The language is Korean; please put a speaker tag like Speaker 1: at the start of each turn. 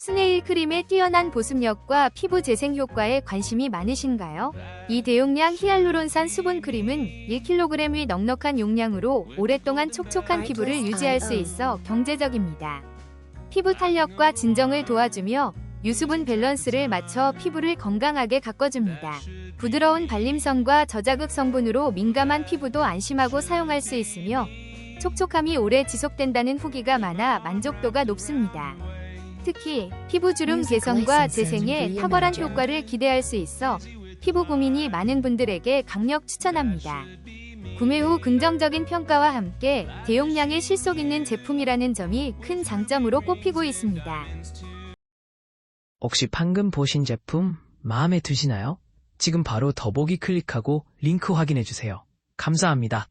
Speaker 1: 스네일 크림의 뛰어난 보습력과 피부 재생 효과에 관심이 많으신가요? 이 대용량 히알루론산 수분 크림은 1kg의 넉넉한 용량으로 오랫동안 촉촉한 피부를 유지할 수 있어 경제적입니다. 피부 탄력과 진정을 도와주며 유수분 밸런스를 맞춰 피부를 건강하게 가꿔줍니다. 부드러운 발림성과 저자극 성분으로 민감한 피부도 안심하고 사용할 수 있으며 촉촉함이 오래 지속된다는 후기가 많아 만족도가 높습니다. 특히 피부 주름 개선과 재생에 탁월한 효과를 기대할 수 있어 피부 고민이 많은 분들에게 강력 추천합니다. 구매 후 긍정적인 평가와 함께 대용량의 실속 있는 제품이라는 점이 큰 장점으로 꼽히고 있습니다.
Speaker 2: 혹시 방금 보신 제품 마음에 드시나요? 지금 바로 더보기 클릭하고 링크 확인해주세요. 감사합니다.